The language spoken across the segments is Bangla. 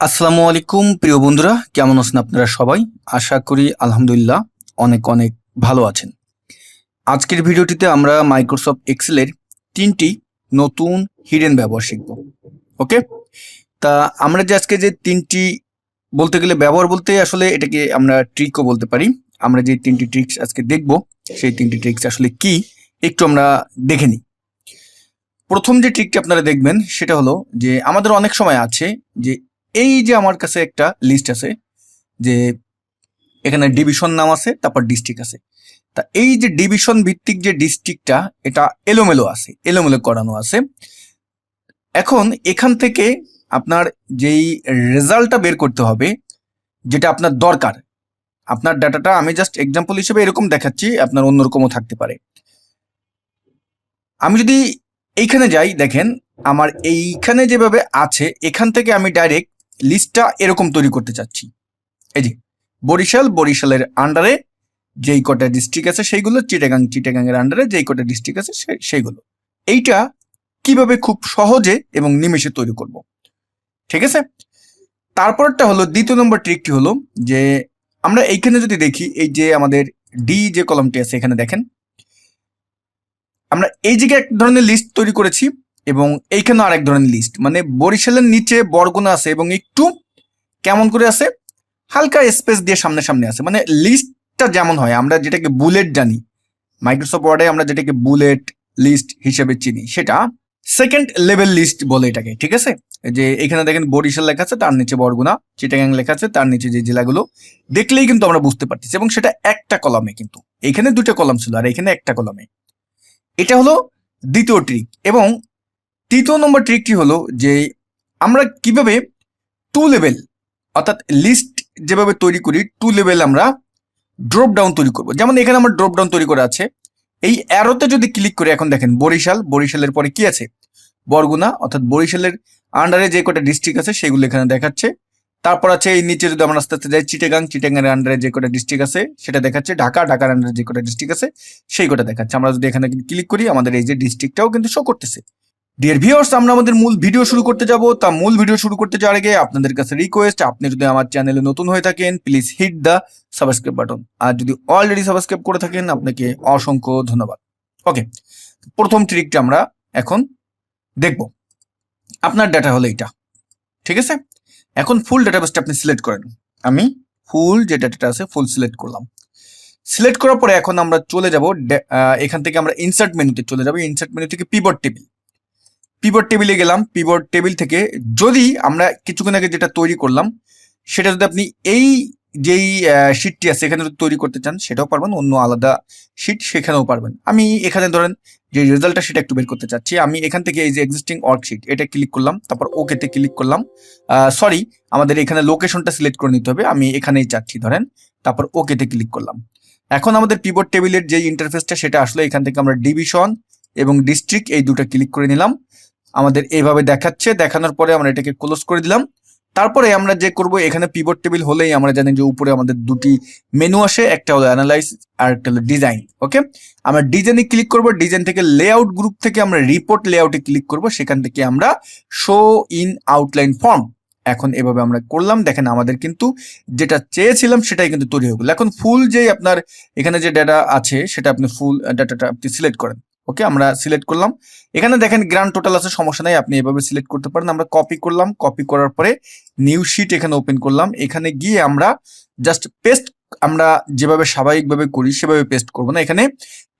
আসসালামু আলাইকুম, প্রিয় বন্ধুরা। কেমন আছেন আপনারা সবাই? আশা করি, আলহামদুলিল্লাহ, অনেক অনেক ভালো আছেন। আজকের ভিডিওটিতে আমরা মাইক্রোসফট এক্সেলের তিনটি নতুন হিডেন ব্যবহার শিখব। ওকে? তা আমরা যে আজকে যে তিনটি, বলতে গেলে ব্যবহার বলতে আসলে এটাকে আমরা ট্রিকও বলতে পারি। আমরা যে তিনটি ট্রিক্স আজকে দেখব, সেই তিনটি ট্রিক্স আসলে কি, একটু আমরা দেখে নিই। প্রথম যে ট্রিকটি আপনারা দেখবেন, সেটা হলো যে আমাদের অনেক সময় আছে যে এই যে আমার কাছে একটা লিস্ট আছে, যে এখানে ডিভিশন নাম আছে, তারপর ডিস্ট্রিক্ট আছে। তা এই যে ডিভিশন ভিত্তিক যে ডিস্ট্রিক্টটা এটা এলোমেলো আছে, এলোমেলো করানো আছে। এখন এখান থেকে আপনার যেই রেজাল্টটা বের করতে হবে, যেটা আপনার দরকার, আপনার ডাটাটা আমি জাস্ট এক্সাম্পল হিসেবে এরকম দেখাচ্ছি, আপনার অন্যরকমও থাকতে পারে। আমি যদি এইখানে যাই, দেখেন, আমার এইখানে যেভাবে আছে, এখান থেকে আমি ডাইরেক্ট লিস্টটা এরকম তৈরি করতে চাচ্ছি। এই যে, বরিশাল, বরিশালের আন্ডারে যেই কটা ডিস্ট্রিক্ট আছে সেইগুলো চিটাগাং চিটাগাংয়ের আন্ডারে যেই কটা ডিস্ট্রিক্ট আছে সেইগুলো। এইটা কীভাবে খুব সহজে এবং নিমেষে তৈরি করব? ঠিক আছে? তারপরটা হলো, দ্বিতীয় নম্বর ট্রিকটি হলো যে, আমরা এইখানে যদি দেখি, এই যে আমাদের ডি যে কলমটি আছে এখানে দেখেন। আমরা এই জায়গায় এক ধরনের লিস্ট তৈরি করেছি এবং এইখানেও আরেক ধরনের লিস্ট মানে বরিশালের নিচে বরগুনা আছে এবং একটু কেমন করে আছে? হালকা স্পেস দিয়ে সামনে সামনে আছে মানে লিস্টটা যেমন হয়, আমরা যেটাকে বুলেট জানি মাইক্রোসফট ওয়ার্ডে আমরা যেটাকে বুলেট লিস্ট হিসেবে চিনি, সেটা সেকেন্ড লেভেল লিস্ট বলে এটাকে, ঠিক আছে? যে এখানে দেখেন বরিশাল লেখা আছে, তার নিচে বরগুনা, চিটাগাং লেখা আছে, তার নিচে যে জেলাগুলো, দেখলেই কিন্তু আমরা বুঝতে পারতেছি, এবং সেটা একটা কলামে কিন্তু, এখানে দুটো কলাম ছিল, আর এখানে একটা কলামে এটা হলো দ্বিতীয় ট্রিক এবং তৃতীয় নম্বর ট্রিকটি হলো যে আমরা কীভাবে টু লেভেল অর্থাৎ লিস্ট যেভাবে তৈরি করি টু লেভেল আমরা ড্রপ ডাউন তৈরি করব। যেমন এখানে আমার ড্রপ ডাউন তৈরি করা আছে। এই অ্যারোতে যদি ক্লিক করে, এখন দেখেন বরিশাল, বরিশালের পরে কি আছে? বরগুনা, অর্থাৎ বরিশালের আন্ডারে যে কটা ডিস্ট্রিক্ট আছে, সেগুলো এখানে দেখাচ্ছে। তারপর আছে এই নিচে যদি আমরা আস্তে আস্তে যাই চিটেগাং চিটেগাংয়ের আন্ডারে যে কটা ডিস্ট্রিক্ট আছে, সেটা দেখাচ্ছে। ঢাকা ঢাকার আন্ডারে যে কটা ডিস্ট্রিক্ট আছে, সেই কটা দেখাচ্ছে। আমরা যদি এখানে ক্লিক করি, আমাদের এই যে ডিস্ট্রিক্টটাও কিন্তু শো করতেছে। ডিয়ার ভিউয়ার্স আমরা আমাদের মূল ভিডিও শুরু করতে যাব। তা মূল ভিডিও শুরু করতে যাওয়ার আগে আপনাদের কাছে রিকোয়েস্ট আপনি যদি আমার চ্যানেলে নতুন হয়ে থাকেন please hit the subscribe button আর যদি অলরেডি সাবস্ক্রাইব করে থাকেন, আপনাকে অসংখ্য ধন্যবাদ। ওকে প্রথম ট্রিকটা আমরা এখন দেখব। আপনার ডাটা হলো এটা ঠিক আছে? এখন ফুল ডাটাবেসটা আপনি সিলেক্ট করেন। আমি ফুল যে ডাটাটা আছে ফুল সিলেক্ট করলাম। সিলেক্ট করার পরে এখন আমরা চলে যাব এখান থেকে আমরা ইনসার্ট মেনুতে চলে যাব। ইনসার্ট মেনু থেকে পিবট টেবিল পিবট টেবিলে গেলাম পিবট টেবিল থেকে যদি আমরা কিছুক্ষণ আগে যেটা তৈরি করলাম, সেটা যদি আপনি এই যেই শিটটি আছে, এখানে যদি তৈরি করতে চান, সেটাও পারবেন, অন্য আলাদা শিট সেখানেও পারবেন। আমি এখানে ধরেন যে রেজাল্টটা সেটা একটু বের করতে চাচ্ছি। আমি এখান থেকে এই যে এক্সিস্টিং ওয়ার্কশিট এটা ক্লিক করলাম, তারপর ওকেতে ক্লিক করলাম। সরি আমাদের এখানে লোকেশনটা সিলেক্ট করে নিতে হবে, আমি এখানেই চাচ্ছি ধরেন, তারপর ওকেতে ক্লিক করলাম। এখন আমাদের পিবট টেবিলের যে ইন্টারফেসটা সেটা আসলে এখান থেকে আমরা ডিভিশন এবং ডিস্ট্রিক্ট এই দুটো ক্লিক করে নিলাম। আমাদের এইভাবে দেখাচ্ছে। দেখানোর পরে আমরা এটাকে ক্লোজ করে দিলাম। তারপরে আমরা যে করব, এখানে পিভট টেবিল হলেই আমরা জানি যে উপরে আমাদের দুটি মেনু আসে, একটা হলো অ্যানালাইজ আর একটা হলো ডিজাইন ওকে আমরা ডিজাইনে ক্লিক করব ডিজাইন থেকে লেআউট গ্রুপ থেকে আমরা রিপোর্ট লেআউটে ক্লিক করব, সেখান থেকে আমরা শো ইন আউটলাইন ফর্ম এখন এভাবে আমরা করলাম। দেখেন আমাদের কিন্তু যেটা চেয়েছিলাম সেটাই কিন্তু তৈরি হয়ে গেল। এখন ফুল যে আপনার এখানে যে ডাটা আছে, সেটা আপনি ফুল ডাটাটা আপনি সিলেক্ট করেন। ওকে আমরা সিলেক্ট করলাম। এখানে দেখেন গ্রান্ড টোটাল আছে, সমস্যা নাই, আপনি এভাবে সিলেক্ট করতে পারেন। আমরা কপি করলাম কপি করার পরে নিউ শিট এখানে ওপেন করলাম। এখানে গিয়ে আমরা জাস্ট পেস্ট আমরা যেভাবে স্বাভাবিকভাবে করি, সেভাবে পেস্ট করব না। এখানে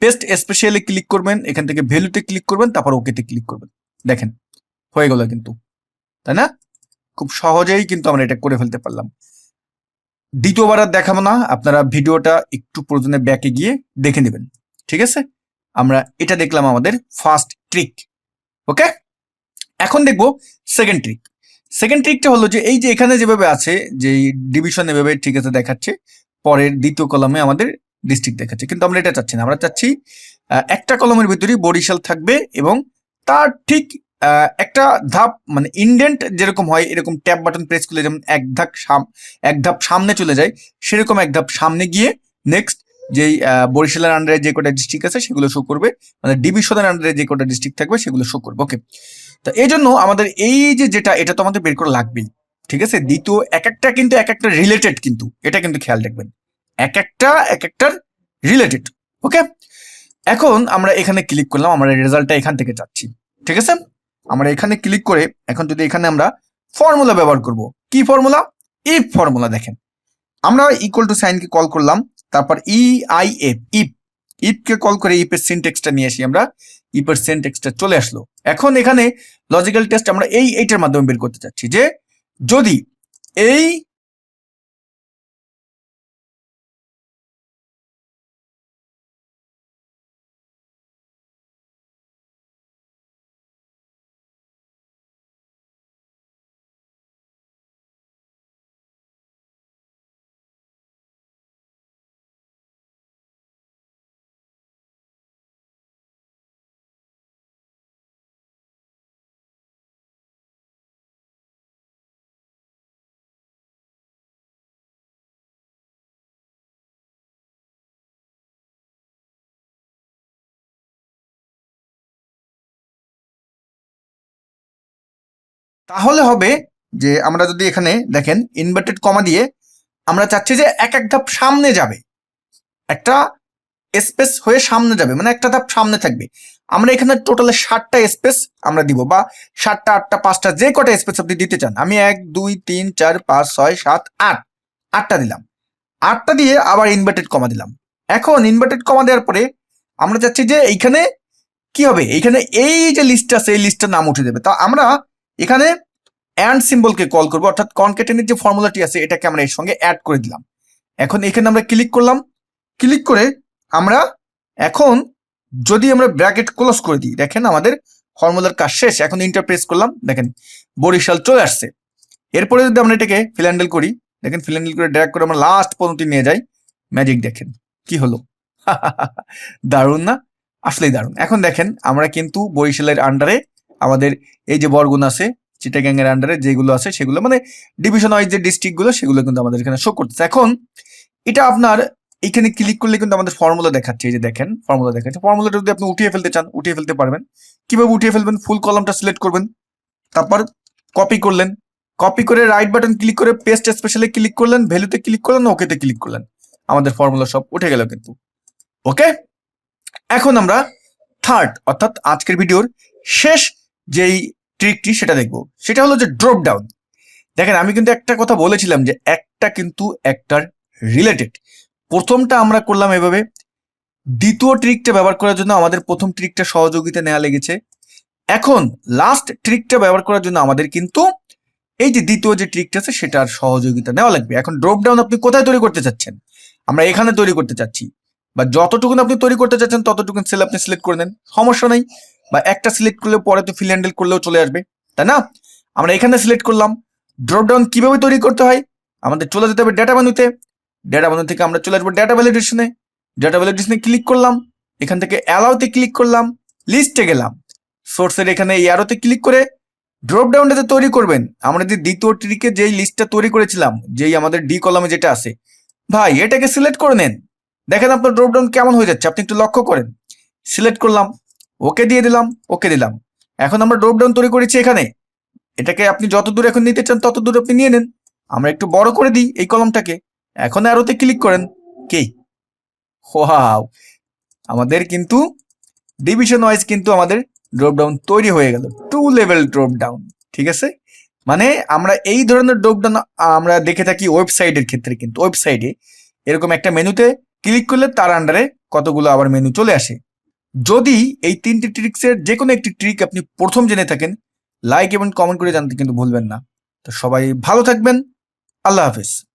পেস্ট স্পেশালি ক্লিক করবেন, এখান থেকে ভ্যালুতে ক্লিক করবেন, তারপর ওকেতে ক্লিক করবেন। দেখেন, হয়ে গেল কিন্তু। তাই না? খুব সহজেই কিন্তু আমরা এটা করে ফেলতে পারলাম। দ্বিতীয়বার আর দেখাবো না, আপনারা ভিডিওটা একটু প্রয়োজনে ব্যাকে গিয়ে দেখে নেবেন। ঠিক আছে? আমরা এটা দেখলাম আমাদের ফার্স্ট ট্রিক ওকে এখন দেখব সেকেন্ড ট্রিক সেকেন্ড ট্রিকটা হলো যে এই যে এখানে যেভাবে আছে, যে ডিভিশন এভাবে ঠিক আছে দেখাচ্ছে, পরের দ্বিতীয় কলমে আমাদের ডিস্ট্রিক্ট দেখাচ্ছে, কিন্তু আমরা এটা চাচ্ছি না। আমরা চাচ্ছি একটা কলমের ভিতরেই বরিশাল থাকবে এবং তার ঠিক একটা ধাপ মানে ইন্ডেন্ট যেরকম হয়, এরকম ট্যাপ বাটন প্রেস করলে যেমন এক ধাপ সাম- এক ধাপ সামনে চলে যায়, সেরকম এক ধাপ সামনে গিয়ে নেক্সট যেই বরিশালের আন্ডারে যে কটা ডিস্ট্রিক্ট আছে সেগুলো শো করবে। মানে ডিভিশনের আন্ডারে যে কটা ডিস্ট্রিক্ট থাকবে সেগুলো শো করবে ওকে তো এই জন্য আমাদের এই যে যেটা, এটা তো আমাদের বের করা লাগবেই, ঠিক আছে? দ্বিতীয়, এক একটা কিন্তু এক একটা রিলেটেড কিন্তু, এটা কিন্তু খেয়াল রাখবেন। এক একটা, এক একটার রিলেটেড ওকে এখন আমরা এখানে ক্লিক করলাম, আমরা রেজাল্টটা এখান থেকে চাচ্ছি, ঠিক আছে? আমরা এখানে ক্লিক করে, এখন যদি এখানে আমরা ফর্মুলা ব্যবহার করব, কি ফর্মুলা ইফ ফর্মুলা দেখেন। আমরা ইকুয়াল টু সাইনকে কল করলাম তারপর ই আই এফ ইপ ইপকে কল করে ইপের সিনটেক্সটা নিয়ে আসি আমরা। ইপের সিনটেক্সটা চলে আসলো। এখন এখানে লজিক্যাল টেস্ট আমরা এই এইটার মাধ্যমে বের করতে চাচ্ছি যে, যদি এই তাহলে হবে যে আমরা যদি এখানে দেখেন ইনভার্টেড কমা দিয়ে আমরা চাচ্ছি যে এক এক ধাপ সামনে যাবে। একটা স্পেস হয়ে সামনে যাবে মানে একটা ধাপ সামনে থাকবে। আমরা এখানে টোটালে ষাটটা স্পেস আমরা দিব, বা সাতটা আটটা, পাঁচটা যে কটা স্পেস আপনি দিতে চান। আমি এক, দুই, তিন, চার, পাঁচ, ছয়, সাত, আট, আটটা দিলাম। আটটা দিয়ে আবার ইনভার্টেড কমা দিলাম। এখন ইনভার্টেড কমা দেওয়ার পরে আমরা চাচ্ছি যে এইখানে কি হবে? এইখানে এই যে লিস্ট আছে, এই লিস্টের নাম উঠে দেবে তা আমরা এখানে অ্যান্ড সিম্বলকে কল করব, অর্থাৎ কনকেটেনের যে ফর্মুলাটি আছে, এটাকে আমরা এর সঙ্গে অ্যাড করে দিলাম। এখন এখানে আমরা ক্লিক করলাম। ক্লিক করে আমরা এখন যদি আমরা ব্র্যাকেট ক্লোজ করে দিই, দেখেন আমাদের ফর্মুলার কাজ শেষ, এখন ইন্টারপ্রেস করলাম, দেখেন বরিশাল চলে আসছে। এরপরে যদি আমরা এটাকে ফিল্যান্ডেল করি, দেখেন ফিল্যান্ডেল করে ড্র্যাগ করে আমরা লাস্ট পর্যন্ত নিয়ে যাই। ম্যাজিক দেখেন, কি হলো? দারুণ না? আসলেই দারুণ। এখন দেখেন, আমরা কিন্তু বরিশালের আন্ডারে আমাদের এই যে বরগুন আছে চিটাগ্যাং এর আন্ডারে যেগুলো আছে সেগুলো মানে ডিভিশন ওয়াইজ যে ডিস্ট্রিক্টগুলো সেগুলো কিন্তু আমাদের এখানে শো করতেছে। এখন এটা আপনার এখানে ক্লিক করলে কিন্তু আমাদের ফর্মুলা দেখাচ্ছে, এই যে দেখেন ফর্মুলা দেখাচ্ছে। ফর্মুলাটা যদি আপনি উঠিয়ে ফেলতে চান, উঠিয়ে ফেলতে পারবেন। কীভাবে উঠিয়ে ফেলবেন? ফুল কলমটা সিলেক্ট করবেন। তারপর কপি করলেন। কপি করে রাইট বাটন ক্লিক করে পেস্ট স্পেশালে ক্লিক করলেন ভ্যালুতে ক্লিক করলেন ওকেতে ক্লিক করলেন। আমাদের ফর্মুলা সব উঠে গেল কিন্তু। ওকে এখন আমরা থার্ড অর্থাৎ আজকের ভিডিওর শেষ যেই ট্রিকটি সেটা দেখব। সেটা হলো যে ড্রপ ডাউন দেখেন, আমি কিন্তু একটা কথা বলেছিলাম যে একটা কিন্তু একটার রিলেটেড প্রথমটা আমরা করলাম এভাবে। দ্বিতীয় ট্রিকটা ব্যবহার করার জন্য আমাদের প্রথম ট্রিকটা সহযোগিতা নেওয়া লেগেছে। এখন লাস্ট ট্রিকটা ব্যবহার করার জন্য আমাদের কিন্তু এই যে দ্বিতীয় যে ট্রিকটা আছে সেটার সহযোগিতা নেওয়া লাগবে। এখন ড্রপ ডাউন আপনি কোথায় তৈরি করতে চাচ্ছেন? আমরা এখানে তৈরি করতে চাচ্ছি। বা যতটুকুন আপনি তৈরি করতে চাচ্ছেন, ততটুকুন সেল আপনি সিলেক্ট করে নেন। সমস্যা নেই। বা একটা সিলেক্ট করলে পরে তো ফিল হ্যান্ডেল করলেও চলে আসবে, তাই না? আমরা এখানে সিলেক্ট করলাম ড্রপ ডাউন কীভাবে তৈরি করতে হয়? আমাদের চলে যেতে হবে ডেটা মেনুতে ডেটা মেনু থেকে আমরা চলে আসব ডেটা ভ্যালিডেশনে ডেটা ভ্যালিডেশনে ক্লিক করলাম, এখান থেকে অ্যালাউতে ক্লিক করলাম লিস্টে গেলাম সোর্সের এখানে অ্যারোতে ক্লিক করে ড্রপ ডাউনটাতে তৈরি করবেন। আমরা যে দ্বিতীয় ট্রিকে যেই লিস্টটা তৈরি করেছিলাম, যেই আমাদের ডি কলামে যেটা আছে, ভাই এটাকে সিলেক্ট করে নেন, দেখেন আপনার ড্রপ ডাউন কেমন হয়ে যাচ্ছে, আপনি একটু লক্ষ্য করেন সিলেক্ট করলাম ওকে দিয়ে দিলাম, ওকে দিলাম। এখন আমরা ড্রপ ডাউন তৈরি করেছি এখানে। এটাকে আপনি যত দূর এখন নিতে চান, তত দূর আপনি নিয়ে নেন। আমরা একটু বড় করে দিই এই কলমটাকে। এখন অ্যারোতে ক্লিক করেন। কি? ওয়াও আমাদের কিন্তু ডিভিশন ওয়াইজ কিন্তু আমাদের ড্রপ ডাউন তৈরি হয়ে গেল। টু লেভেল ড্রপ ডাউন ঠিক আছে? মানে আমরা এই ধরনের ড্রপ ডাউন আমরা দেখে থাকি ওয়েবসাইটের ক্ষেত্রে কিন্তু। ওয়েবসাইটে এরকম একটা মেনুতে ক্লিক করলে তার আন্ডারে কতগুলো আবার মেনু চলে আসে। যদি এই তিনটি ট্রিক্সের যে কোনো একটি ট্রিক আপনি প্রথম জেনে থাকেন লাইক এবং কমেন্ট করে জানতে কিন্তু ভুলবেন না। তো সবাই ভালো থাকবেন। আল্লাহ হাফেজ।